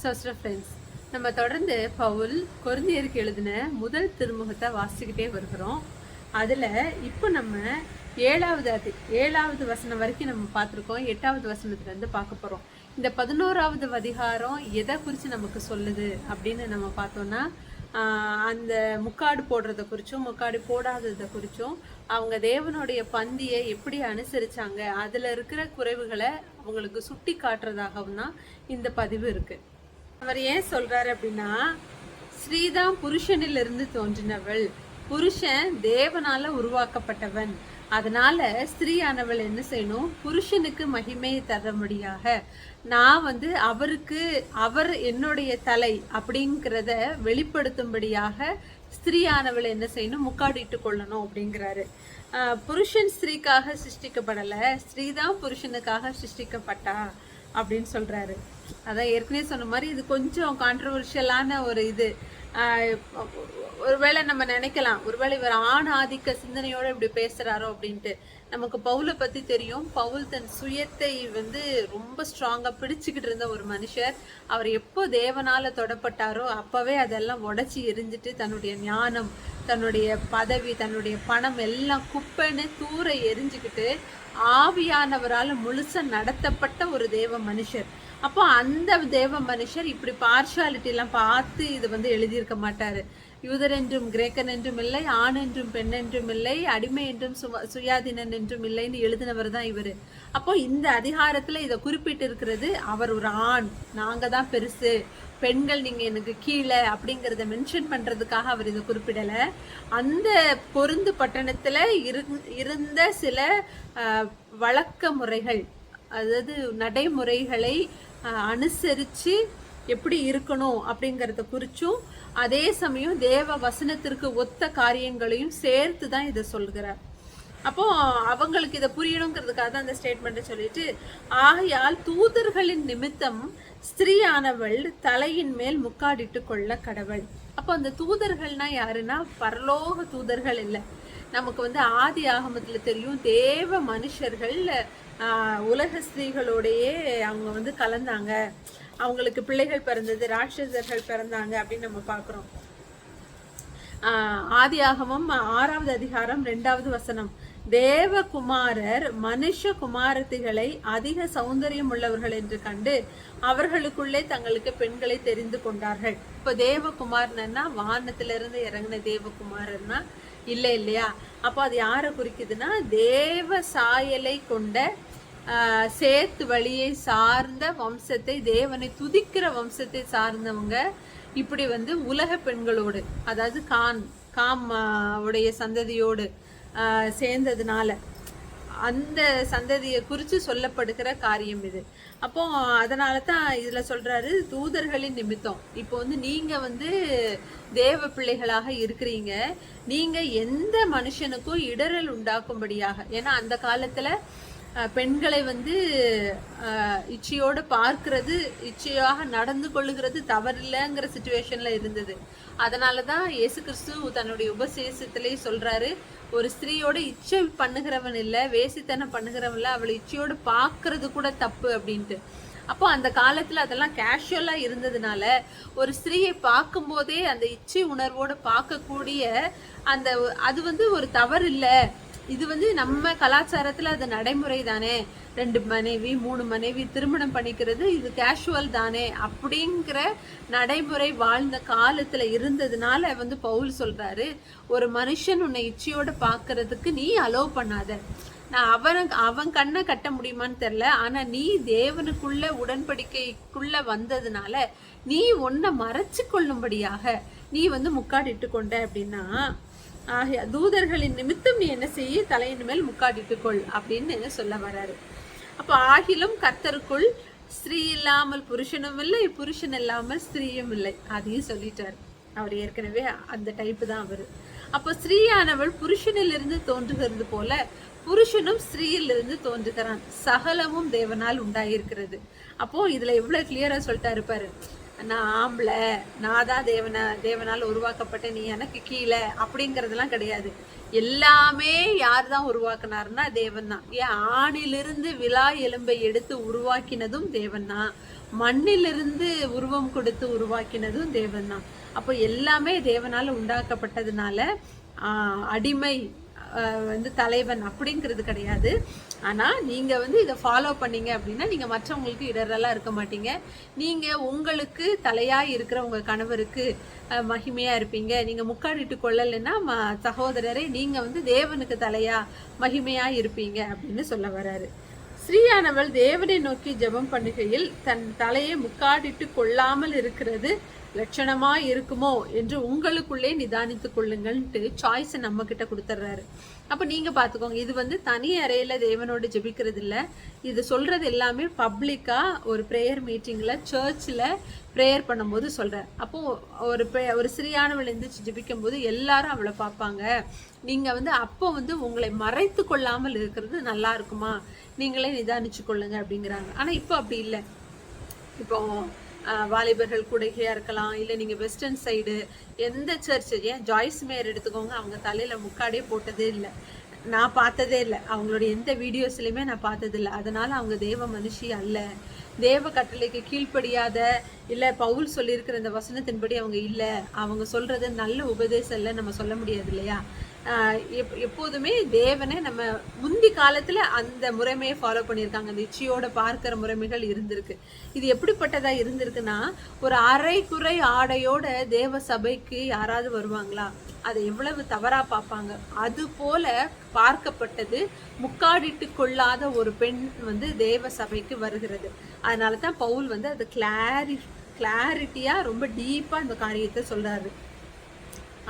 Zoster friends நம்ம தொடர்ந்து பவுல் குழந்தையருக்கு எழுதின முதல் திருமுகத்தை வாசிச்சுக்கிட்டே வருகிறோம். அதில் இப்போ நம்ம ஏழாவது அதி ஏழாவது வசனம் வரைக்கும் நம்ம பார்த்துருக்கோம். எட்டாவது வசனத்துலேருந்து பார்க்க போகிறோம் இந்த பதினோராவது அதிகாரம் எதை குறித்து நமக்கு சொல்லுது அப்படின்னு நம்ம பார்த்தோன்னா அந்த முக்காடு போடுறத குறித்தும் முக்காடு போடாததை குறித்தும் அவங்க தேவனுடைய பந்தியை எப்படி அனுசரிச்சாங்க அதில் இருக்கிற குறைவுகளை அவங்களுக்கு சுட்டி காட்டுறதாகவும் தான் இந்த பதிவு இருக்குது அவர் ஏன் சொல்றாரு அப்படின்னா ஸ்ரீதான் புருஷனிலிருந்து தோன்றினவள். புருஷன் தேவனால உருவாக்கப்பட்டவன். அதனால ஸ்திரீயானவள் என்ன செய்யணும்? புருஷனுக்கு மகிமையை தரும்படியாக நான் வந்து அவருக்கு அவர் என்னுடைய தலை அப்படிங்கிறத வெளிப்படுத்தும்படியாக ஸ்திரீயானவள் என்ன செய்யணும்? முக்காடிட்டு கொள்ளணும் அப்படிங்கிறாரு. புருஷன் ஸ்திரீக்காக சிருஷ்டிக்கப்படலை. ஸ்திரீ தான் புருஷனுக்காக சிருஷ்டிக்கப்பட்டா? அப்படின்னு சொல்றாரு. அதான் ஏற்கனவே சொன்ன மாதிரி இது கொஞ்சம் கான்ட்ரவர்ஷியலான ஒரு இது. ஆஹ் ஒருவேளை நம்ம நினைக்கலாம். ஒருவேளை இவர் ஆண் ஆதிக்க சிந்தனையோட இப்படி பேசுறாரோ அப்படின்ட்டு. நமக்கு பவுலை பற்றி தெரியும். பவுல் தன் சுயத்தை வந்து ரொம்ப ஸ்ட்ராங்காக பிடிச்சிக்கிட்டு இருந்த ஒரு மனுஷர். அவர் எப்போ தேவனால் தொடப்பட்டாரோ அப்போவே அதெல்லாம் உடச்சி எரிஞ்சிட்டு தன்னுடைய ஞானம் தன்னுடைய பதவி தன்னுடைய பணம் எல்லாம் குப்பைன்னு தூர எரிஞ்சுக்கிட்டு ஆவியானவரால் முழுசா நடத்தப்பட்ட ஒரு தேவ மனுஷர். அப்போ அந்த தேவ மனுஷர் இப்படி பார்ஷாலிட்டிலாம் பார்த்து இது வந்து எழுதியிருக்க மாட்டாரு. யூதர் என்றும் கிரேக்கன் என்றும் இல்லை ஆண் என்றும் பெண் என்றும் இல்லை அடிமை என்றும் சுயாதீனன் என்றும் இல்லைன்னு எழுதினவர் தான் இவர். அப்போ இந்த அதிகாரத்தில் இதை குறிப்பிட்டு இருக்கிறது அவர் ஒரு ஆண். நாங்கள் தான் பெருசு. பெண்கள் நீங்கள் எனக்கு கீழே அப்படிங்கிறத மென்ஷன் பண்ணுறதுக்காக அவர் இதை குறிப்பிடலை. அந்த பொருந்து பட்டணத்தில் இரு இருந்த சில வழக்க முறைகள் அதாவது நடைமுறைகளை அனுசரித்து எப்படி இருக்கணும் அப்படிங்கிறத குறிச்சும் அதே சமயம் தேவ வசனத்திற்கு ஒத்த காரியங்களையும் சேர்த்து தான் இதை சொல்கிறார். அப்போ அவங்களுக்கு இதை புரியணுங்கிறதுக்காக தான் அந்த ஸ்டேட்மெண்ட்டை சொல்லிட்டு ஆகையால் தூதர்களின் நிமித்தம் ஸ்திரீயானவள் தலையின் மேல் முக்காடிட்டு கொள்ள கடவுள். அப்போ அந்த தூதர்கள்னா யாருன்னா பரலோக தூதர்கள் இல்லை. நமக்கு வந்து ஆதி ஆகமத்தில் தெரியும் தேவ மனுஷர்கள் உலக ஸ்திரீகளோடையே அவங்க வந்து கலந்தாங்க. அவங்களுக்கு பிள்ளைகள் பிறந்தது ராட்சசர்கள் பிறந்தாங்க அப்படின்னு நம்ம பார்க்குறோம். ஆதியாகமம் ஆறாவது அதிகாரம் ரெண்டாவது வசனம். தேவகுமாரர் மனுஷ குமாரத்திகளை அதிக சௌந்தரியம் உள்ளவர்கள் என்று கண்டு அவர்களுக்குள்ளே தங்களுக்கு பெண்களை தெரிந்து கொண்டார்கள். இப்போ தேவகுமாரன்னா வானத்திலிருந்து இறங்கின தேவகுமாரன்னா இல்லை இல்லையா? அப்போ அது யாரை குறிக்குதுன்னா தேவ சாயலை கொண்ட சேத்து வழியை சார்ந்த வம்சத்தை தேவனை துதிக்கிற வம்சத்தை சார்ந்தவங்க இப்படி வந்து உலக பெண்களோடு அதாவது கான் காம் உடைய சந்ததியோடு சேர்ந்ததுனால அந்த சந்ததியை குறித்து சொல்லப்படுகிற காரியம் இது. அப்போ அதனால தான் இதில் சொல்கிறாரு தூதர்களின் நிமித்தம். இப்போ வந்து நீங்கள் வந்து தேவ பிள்ளைகளாக இருக்கிறீங்க. நீங்கள் எந்த மனுஷனுக்கும் இடரல் உண்டாக்கும்படியாக ஏன்னா அந்த காலத்தில் பெண்களை வந்து இச்சையோடு பார்க்கறது இச்சையாக நடந்து கொள்ளுகிறது தவறில்லைங்கிற சுச்சுவேஷனில் இருந்தது. அதனால தான் இயேசு கிறிஸ்து தன்னுடைய உபசேசத்திலே சொல்கிறாரு ஒரு ஸ்திரீயோட இச்சை பண்ணுகிறவன் இல்லை வேசித்தனம் பண்ணுகிறவன் இல்லை அவளை இச்சையோடு பார்க்கறது கூட தப்பு அப்படின்ட்டு. அப்போ அந்த காலத்தில் அதெல்லாம் கேஷுவலாக இருந்ததுனால ஒரு ஸ்திரீயை பார்க்கும்போதே அந்த இச்சை உணர்வோடு பார்க்கக்கூடிய அந்த அது வந்து ஒரு தவறு இல்லை இது வந்து நம்ம கலாச்சாரத்தில் அது நடைமுறை தானே. ரெண்டு மனைவி மூணு மனைவி திருமணம் பண்ணிக்கிறது இது கேஷுவல் தானே. அப்படிங்கிற நடைமுறை வாழ்ந்த காலத்தில் இருந்ததுனால வந்து பவுல் சொல்கிறாரு ஒரு மனுஷன் உன்னை இச்சையோடு பார்க்கறதுக்கு நீ அலோவ் பண்ணாத. நான் அவன் அவன் கண்ணை கட்ட முடியுமான்னு தெரில ஆனால் நீ தேவனுக்குள்ள உடன்படிக்கைக்குள்ளே வந்ததுனால நீ உன்னை மறைச்சு கொள்ளும்படியாக நீ வந்து முக்காடிட்டு கொண்ட அப்படின்னா ஆகிய தூதர்களின் நிமித்தம் நீ என்ன செய்ய? தலையின் மேல் முக்காடிட்டு கொள் அப்படின்னு சொல்ல வராரு. அப்போ ஆகிலும் கர்த்தருக்குள் ஸ்திரீ இல்லாமல் புருஷனும் இல்லை புருஷன் இல்லாமல் ஸ்திரீயும் இல்லை. அதையும் சொல்லிட்டார். அவர் ஏற்கனவே அந்த டைப்பு தான் அவர். அப்போ ஸ்திரீயானவள் புருஷனிலிருந்து தோன்றுகிறது போல புருஷனும் ஸ்திரீயிலிருந்து தோன்றுகிறான். சகலமும் தேவனால் உண்டாயிருக்கிறது. அப்போ இதுல எவ்வளவு கிளியரா சொல்லிட்டா இருப்பாரு நான் ஆம்பளை நான் தான் தேவனை தேவனால் உருவாக்கப்பட்ட நீ எனக்கு கீழே அப்படிங்கிறதெல்லாம் கிடையாது. எல்லாமே யார் தான் உருவாக்குனாருன்னா தேவன் தான். ஏன் ஆணிலிருந்து விழா எலும்பை எடுத்து உருவாக்கினதும் தேவன் தான். மண்ணிலிருந்து உருவம் கொடுத்து உருவாக்கினதும் தேவன் தான். அப்போ எல்லாமே தேவனால் உண்டாக்கப்பட்டதுனால அடிமை வந்து தலைவன் அப்படிங்கிறது கிடையாது. ஆனால் நீங்கள் வந்து இதை ஃபாலோ பண்ணீங்க அப்படின்னா நீங்கள் மற்றவங்களுக்கு இடரெல்லாம் இருக்க மாட்டீங்க. நீங்கள் உங்களுக்கு தலையாக இருக்கிற உங்கள் கணவருக்கு மகிமையாக இருப்பீங்க. நீங்கள் முக்காடிட்டு கொள்ளலைன்னா ம சகோதரரை நீங்கள் வந்து தேவனுக்கு தலையாக மகிமையாக இருப்பீங்க அப்படின்னு சொல்ல வராரு. ஸ்ரீயானவள் தேவனை நோக்கி ஜெபம் பண்ணுகையில் தன் தலையை முக்காடிட்டு கொள்ளாமல் இருக்கிறது லட்சணமாக இருக்குமோ என்று உங்களுக்குள்ளே நிதானித்து கொள்ளுங்கள்ன்ட்டு சாய்ஸை நம்ம கிட்ட கொடுத்துட்றாரு அப்போ நீங்கள் பார்த்துக்கோங்க இது வந்து தனி அறையில் தேவனோடு ஜெபிக்கிறது இல்லை இது சொல்கிறது எல்லாமே பப்ளிக்காக ஒரு ப்ரேயர் மீட்டிங்கில் சர்ச்சில் ப்ரேயர் பண்ணும்போது சொல்கிறேன் அப்போது ஒரு ஒரு சிறியானவள் எழுந்திரிச்சு ஜெபிக்கும் போது எல்லாரும் அவளை பார்ப்பாங்க. நீங்கள் வந்து அப்போ வந்து உங்களை மறைத்து கொள்ளாமல் இருக்கிறது நல்லா இருக்குமா? நீங்களே நிதானிச்சு கொள்ளுங்க அப்படிங்கிறாங்க. ஆனால் இப்போ அப்படி இல்லை. இப்போ வாலிபர்கள் கூடையா இருக்கலாம் இல்லை நீங்கள் வெஸ்டர்ன் சைடு எந்த சர்ச் ஏன் ஜாய்ஸ் மேயர் எடுத்துக்கோங்க அவங்க தலையில் முக்காடே போட்டதே இல்லை. நான் பார்த்ததே இல்லை. அவங்களுடைய எந்த வீடியோஸ்லையுமே நான் பார்த்ததில்லை அதனால் அவங்க தேவ மனுஷி அல்ல. தேவ கட்டளைக்கு கீழ்ப்படியாத இல்லை பவுல் சொல்லியிருக்கிற இந்த வசனத்தின்படி அவங்க இல்லை. அவங்க சொல்கிறது நல்ல உபதேசம் இல்லை நம்ம சொல்ல முடியாது இல்லையா? எப் எப்போதுமே தேவனை நம்ம முந்தி காலத்தில் அந்த முறைமையை ஃபாலோ பண்ணியிருக்காங்க. அந்த இச்சையோட பார்க்கிற முறைமைகள் இருந்திருக்கு. இது எப்படிப்பட்டதாக இருந்திருக்குன்னா ஒரு அரை குறை ஆடையோட தேவ சபைக்கு யாராவது வருவாங்களா? அதை எவ்வளவு தவறாக பார்ப்பாங்க? அது போல பார்க்கப்பட்டது முக்காடிட்டு கொள்ளாத ஒரு பெண் வந்து தேவ சபைக்கு வருகிறது. அதனால தான் பவுல் வந்து அது கிளாரி கிளாரிட்டியாக ரொம்ப டீப்பாக அந்த காரியத்தை சொல்கிறாரு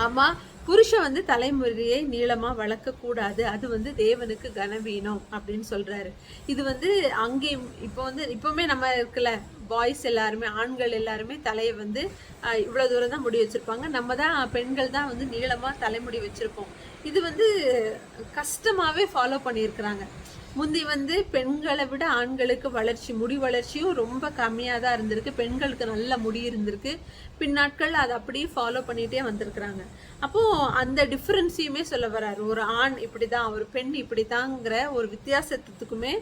ஆமாம் புருஷன் வந்து தலைமுறையை நீளமாக வளர்க்கக்கூடாது அது வந்து தேவனுக்கு கனவீனம் அப்படின்னு சொல்கிறாரு இது வந்து அங்கேயும் இப்போ வந்து இப்போவுமே நம்ம இருக்கல பாய்ஸ் எல்லாருமே ஆண்கள் எல்லாருமே தலையை வந்து இவ்வளோ தூரம் தான் முடி வச்சுருப்பாங்க. நம்ம தான் பெண்கள் தான் வந்து நீளமாக தலைமுடி வச்சுருப்போம். இது வந்து கஷ்டமாகவே ஃபாலோ பண்ணியிருக்கிறாங்க. முந்தி வந்து பெண்களை விட ஆண்களுக்கு வளர்ச்சி முடி வளர்ச்சியும் ரொம்ப கம்மியாக தான் இருந்திருக்கு. பெண்களுக்கு நல்ல முடி இருந்திருக்கு. பின்னாட்கள் அதை அப்படியே ஃபாலோ பண்ணிகிட்டே வந்திருக்கிறாங்க. அப்போது அந்த டிஃப்ரென்ஸையுமே சொல்ல வர்றாரு. ஒரு ஆண் இப்படி தான் ஒரு பெண் இப்படி தாங்கிற ஒரு வித்தியாசத்துக்குமே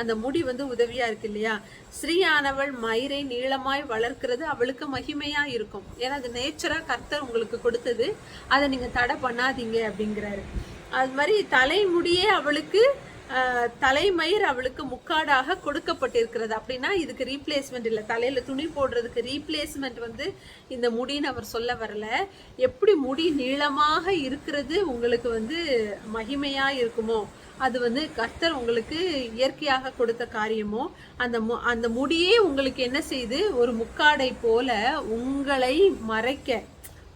அந்த முடி வந்து உதவியாக இருக்கு இல்லையா? ஸ்ரீயானவள் மயிரை நீளமாய் வளர்க்கிறது அவளுக்கு மகிமையாக இருக்கும். ஏன்னா அது நேச்சராக கர்த்தர் உங்களுக்கு கொடுத்தது. அதை நீங்கள் தடை பண்ணாதீங்க அப்படிங்கிறாரு. அது மாதிரி தலைமுடியே அவளுக்கு தலைமயிர் அவளுக்கு முக்காடாக கொடுக்கப்பட்டிருக்கிறது. அப்படின்னா இதுக்கு ரீப்ளேஸ்மெண்ட் இல்லை. தலையில் துணி போடுறதுக்கு ரீப்ளேஸ்மெண்ட் வந்து இந்த முடின்னு அவர் சொல்ல வரல. எப்படி முடி நீளமாக இருக்கிறது உங்களுக்கு வந்து மகிமையாக இருக்குமோ அது வந்து கர்த்தர் உங்களுக்கு இயற்கையாக கொடுத்த காரியமோ அந்த மு அந்த முடியே உங்களுக்கு என்ன செய்யுது ஒரு முக்காடை போல உங்களை மறைக்க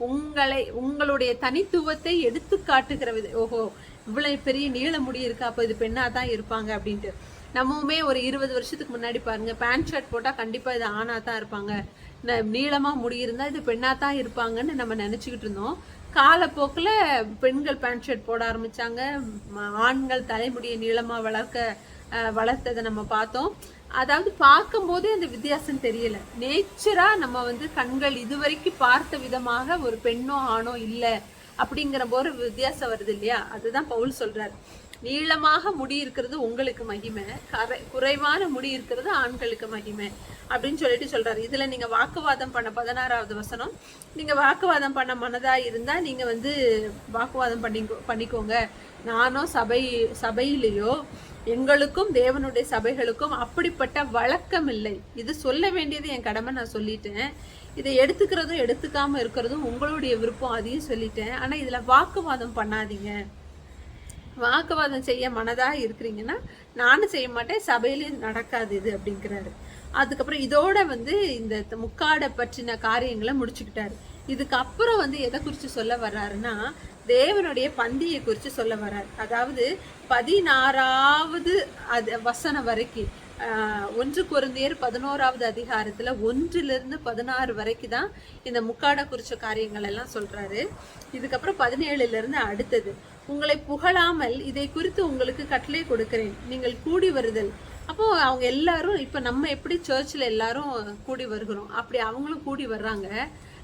உங்களை உங்களுடைய தனித்துவத்தை எடுத்து காட்டுகிற வித ஓஹோ இவ்வளவு பெரிய நீள முடி இருக்கா அப்போ இது பெண்ணாக தான் இருப்பாங்க அப்படின்ட்டு. நம்மவுமே ஒரு இருபது வருஷத்துக்கு முன்னாடி பாருங்க பேண்ட் ஷர்ட் போட்டால் கண்டிப்பாக இது ஆணாக தான் இருப்பாங்க. ந- நீளமா முடி இது பெண்ணாக தான் இருப்பாங்கன்னு நம்ம நினச்சிக்கிட்டு இருந்தோம். காலப்போக்கில் பெண்கள் பேண்ட் ஷர்ட் போட ஆரம்பித்தாங்க ஆண்கள் தலைமுடியை நீளமாக வளர்க்க வளர்த்ததை நம்ம பார்த்தோம். அதாவது பார்க்கும்போதே அந்த வித்தியாசம் தெரியல. நேச்சராக நம்ம வந்து கண்கள் இதுவரைக்கும் பார்த்த விதமாக ஒரு பெண்ணோ ஆணோ இல்லை. அப்படிங்கிற ஒரு வித்தியாசம் வருது இல்லையா அதுதான் பவுல் சொல்றாரு. நீளமாக முடி இருக்கிறது உங்களுக்கு மகிமை. கரை குறைவான முடி இருக்கிறது ஆண்களுக்கு மகிமை அப்படின்னு சொல்லிட்டு சொல்றாரு. இதுல நீங்க வாக்குவாதம் பண்ண பதினாறாவது வசனம். நீங்க வாக்குவாதம் பண்ண மனதா இருந்தா நீங்க வந்து வாக்குவாதம் பண்ணிக்கோ பண்ணிக்கோங்க. நானும் சபை சபையிலேயோ எங்களுக்கும் தேவனுடைய சபைகளுக்கும் அப்படிப்பட்ட வழக்கம் இல்லை. இது சொல்ல வேண்டியது என் கடமை நான் சொல்லிட்டேன். இதை எடுத்துக்கிறதும் எடுத்துக்காம இருக்கிறதும் உங்களுடைய விருப்பம். அதையும் சொல்லிட்டேன். ஆனா இதுல வாக்குவாதம் பண்ணாதீங்க. வாக்குவாதம் செய்ய மனதாக இருக்கிறீங்கன்னா நானும் செய்ய மாட்டேன் சபையிலையும் நடக்காது இது அப்படிங்கிறாரு. அதுக்கப்புறம் இதோட வந்து இந்த த- முக்காடை பற்றின காரியங்களை முடிச்சுக்கிட்டாரு. இதுக்கப்புறம் வந்து எதை குறித்து சொல்ல வர்றாருன்னா தேவனுடைய பந்தியை குறித்து சொல்ல வர்றாரு. அதாவது பதினாறாவது அது வசனம் வரைக்கும். ஒன்று குருந்தியர் பதினோராவது அதிகாரத்தில் ஒன்றிலிருந்து பதினாறு வரைக்கும் தான் இந்த முக்காடை குறித்த காரியங்கள் எல்லாம் சொல்கிறாரு இதுக்கப்புறம் பதினேழுலேருந்து அடுத்தது. உங்களை புகழாமல் இதை குறித்து உங்களுக்கு கட்டளை கொடுக்கிறேன். நீங்கள் கூடி வருதல். அப்போது அவங்க எல்லாரும் இப்போ நம்ம எப்படி சர்ச்சில் எல்லாரும் கூடி வருகிறோம்? அப்படி அவங்களும் கூடி வர்றாங்க.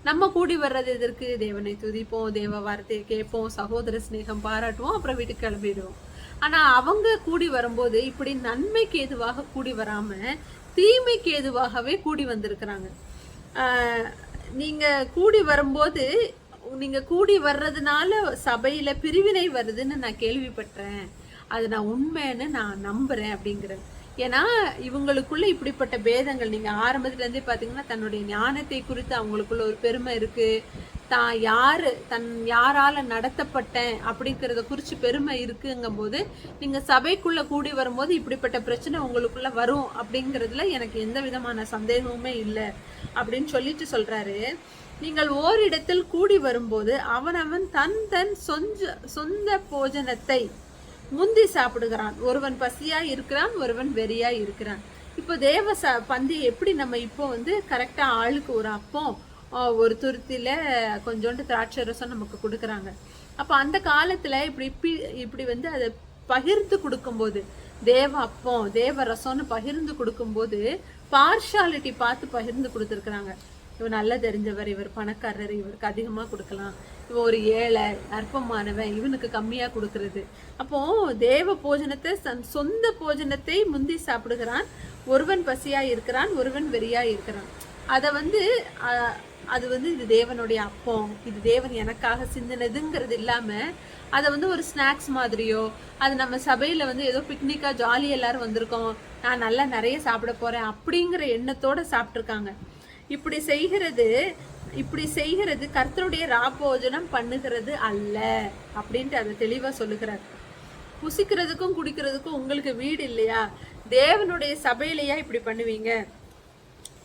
நம்ம கூடி வர்றது எதற்கு? தேவனை துதிப்போம் தேவ வார்த்தையை கேட்போம் சகோதர சிநேகம் பாராட்டுவோம் அப்புறம் வீட்டுக்கு கிளம்பிடுவோம். ஆனால் அவங்க கூடி வரும்போது இப்படி நன்மைக்கு எதுவாக கூடி வராமல் தீமைக்கு ஏதுவாகவே கூடி வந்திருக்கிறாங்க. நீங்கள் கூடி வரும்போது நீங்கள் கூடி வர்றதுனால சபையில் பிரிவினை வருதுன்னு நான் கேள்விப்பட்டேன். அது நான் உண்மைன்னு நான் நம்புகிறேன் அப்படிங்கிறது. ஏன்னா இவங்களுக்குள்ள இப்படிப்பட்ட பேதங்கள் நீங்கள் ஆரம்பத்துலேருந்தே பார்த்தீங்கன்னா தன்னுடைய ஞானத்தை குறித்து அவங்களுக்குள்ள ஒரு பெருமை இருக்குது தான் யாரு தன் யாரால நடத்தப்பட்டேன் அப்படிங்கிறத குறித்து பெருமை இருக்குங்கும் போது நீங்க சபைக்குள்ள கூடி வரும்போது இப்படிப்பட்ட பிரச்சனை உங்களுக்குள்ள வரும் அப்படிங்கிறதுல எனக்கு எந்த விதமான சந்தேகமுமே இல்லை அப்படின்னு சொல்லிட்டு சொல்றாரு. நீங்கள் ஓரிடத்தில் கூடி வரும்போது அவனவன் தன் தன் சொஞ்ச சொந்த போஜனத்தை முந்தி சாப்பிடுகிறான். ஒருவன் பசியா இருக்கிறான் ஒருவன் வெறியா இருக்கிறான். இப்போ தேவ ச பந்தி எப்படி நம்ம இப்போ வந்து கரெக்டாக ஆளுக்கு ஒரு அப்பம் ஒரு துருத்தியில் கொஞ்சோண்டு திராட்சை ரசம் நமக்கு கொடுக்குறாங்க. அப்போ அந்த காலத்தில் இப்படி இப்படி இப்படி வந்து அதை பகிர்ந்து கொடுக்கும்போது தேவ அப்பம் தேவ ரசம்னு பகிர்ந்து கொடுக்கும்போது பார்ஷாலிட்டி பார்த்து பகிர்ந்து கொடுத்துருக்குறாங்க. இவர் நல்லா தெரிஞ்சவர் இவர் பணக்காரர் இவருக்கு அதிகமாக கொடுக்கலாம். இவன் ஒரு ஏழை அற்பமானவன் இவனுக்கு கம்மியாக கொடுக்கறது. அப்போ தேவ போஜனத்தை தன் சொந்த போஜனத்தை முந்தி சாப்பிடுகிறான். ஒருவன் பசியாக இருக்கிறான் ஒருவன் வெறியாக இருக்கிறான். அதை வந்து அது வந்து இது தேவனுடைய அப்பம் இது தேவன் எனக்காக சிந்தினதுங்கிறது இல்லாம அதை வந்து ஒரு ஸ்நாக்ஸ் மாதிரியோ அது நம்ம சபையில வந்து ஏதோ பிக்னிக்கா ஜாலி எல்லாரும் வந்திருக்கோம் நான் நல்லா நிறைய சாப்பிட போறேன் அப்படிங்கிற எண்ணத்தோட சாப்பிட்ருக்காங்க இப்படி செய்கிறது இப்படி செய்கிறது கர்த்தருடைய ராபோஜனம் பண்ணுகிறது அல்ல அப்படின்ட்டு அதை தெளிவாக சொல்லுகிறார். புசிக்கிறதுக்கும் குடிக்கிறதுக்கும் உங்களுக்கு வீடு இல்லையா? தேவனுடைய சபையிலையா இப்படி பண்ணுவீங்க?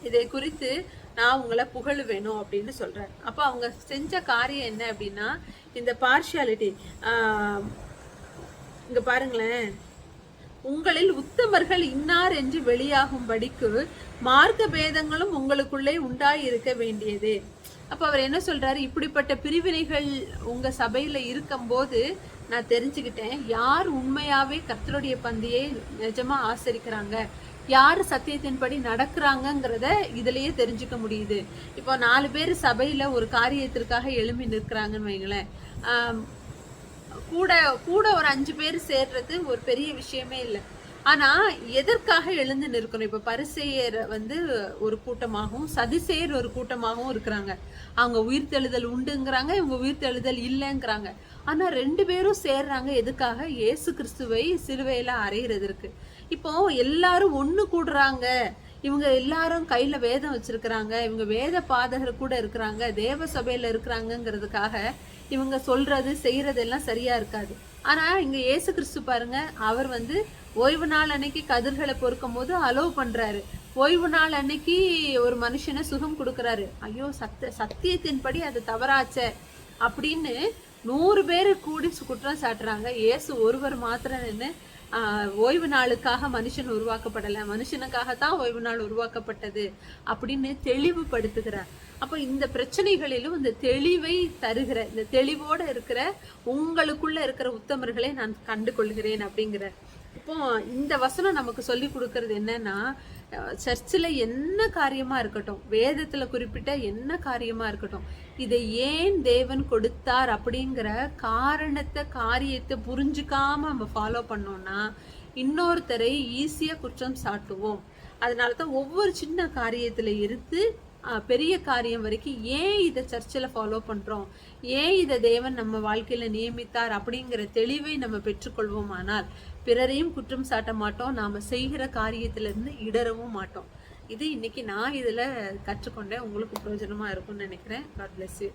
இதை குறித்து நான் உங்களை புகழ் வேணும் அப்படின்னு சொல்றேன் அப்போ அவங்க செஞ்ச காரியம் என்ன அப்படின்னா இந்த பார்ஷியாலிட்டி இங்க பாருங்களேன். உங்களில் உத்தமர்கள் இன்னார் என்று வெளியாகும்படிக்கு மார்க்க பேதங்களும் உங்களுக்குள்ளே உண்டாய் இருக்க வேண்டியது. அப்போ அவர் என்ன சொல்றாரு? இப்படிப்பட்ட பிரிவினைகள் உங்க சபையில இருக்கும்போது நான் தெரிஞ்சுக்கிட்டேன். யார் உண்மையாவே கர்த்தருடைய பந்தியை நிஜமா ஆசரிக்கிறாங்க? யார் சத்தியத்தின்படி நடக்கிறாங்கங்கிறத இதுலயே தெரிஞ்சுக்க முடியுது. இப்போ நாலு பேர் சபையில் ஒரு காரியத்திற்காக எழும்பி நிற்கிறாங்கன்னு வைங்களேன். கூட கூட ஒரு அஞ்சு பேர் சேர்றது ஒரு பெரிய விஷயமே இல்லை. ஆனால் எதற்காக எழுந்து நிற்கணும்? இப்போ பரிசெயர் வந்து ஒரு கூட்டமாகவும் சதிசெயர் ஒரு கூட்டமாகவும் இருக்கிறாங்க. அவங்க உயிர்த்தெழுதல் உண்டுங்கிறாங்க இவங்க உயிர்த்தெழுதல் இல்லைங்கிறாங்க. ஆனால் ரெண்டு பேரும் சேர்றாங்க. எதுக்காக? இயேசு கிறிஸ்துவை சிலுவையில் அறையிறதற்கு இப்போ எல்லாரும் ஒன்று கூடுறாங்க. இவங்க எல்லாரும் கையில வேதம் வச்சிருக்கிறாங்க. இவங்க வேத பாதகர் கூட இருக்கிறாங்க. தேவ சபையில இருக்கிறாங்கங்கிறதுக்காக இவங்க சொல்றது செய்யறது எல்லாம் சரியா இருக்காது. ஆனா இங்க இயேசு கிறிஸ்து பாருங்க அவர் வந்து ஓய்வு நாள் அன்னைக்கு கதிர்களை பொறுக்கும் போது அலோவ் பண்றாரு. ஓய்வு நாள் அன்னைக்கு ஒரு மனுஷனை சுகம் கொடுக்குறாரு. ஐயோ சத்த சத்தியத்தின்படி அது தவறாச்சே அப்படின்னு நூறு பேர் கூடி குற்றம் சாட்டுறாங்க. இயேசு ஒருவர் மாத்திரம் நின்று ஓய்வு நாளுக்காக மனுஷன் உருவாக்கப்படலை. மனுஷனுக்காகத்தான் ஓய்வு நாள் உருவாக்கப்பட்டது அப்படின்னு தெளிவுபடுத்துகிறார் அப்போ இந்த பிரச்சனைகளிலும் இந்த தெளிவை தருகிற இந்த தெளிவோடு இருக்கிற உங்களுக்குள்ள இருக்கிற உத்தமர்களை நான் கண்டு கொள்கிறேன் அப்படிங்கிற. இப்போ இந்த வசனம் நமக்கு சொல்லி கொடுக்கறது என்னன்னா சர்ச்சில் என்ன காரியமா இருக்கட்டும் வேதத்துல குறிப்பிட்ட என்ன காரியமா இருக்கட்டும் இதை ஏன் தேவன் கொடுத்தார் அப்படிங்கிற காரணத்தை காரியத்தை புரிஞ்சுக்காம நம்ம ஃபாலோ பண்ணோம்னா இன்னொருத்தரை ஈஸியா குற்றம் சாட்டுவோம். அதனால தான் ஒவ்வொரு சின்ன காரியத்துல இருந்து பெரிய காரியம் வரைக்கும் ஏன் இதை சர்ச்சில் ஃபாலோ பண்றோம்? ஏன் இதை தேவன் நம்ம வாழ்க்கையில நியமித்தார் அப்படிங்கிற தெளிவை நம்ம பெற்றுக்கொள்வோமானால் பிறரையும் குற்றம் சாட்ட மாட்டோம். நாம் செய்கிற காரியத்திலேருந்து இடரவும் மாட்டோம். இது இன்னைக்கு நான் இதில் கற்றுக்கொண்டேன். உங்களுக்கு பிரயோஜனமாக இருக்கும்னு நினைக்கிறேன். God bless you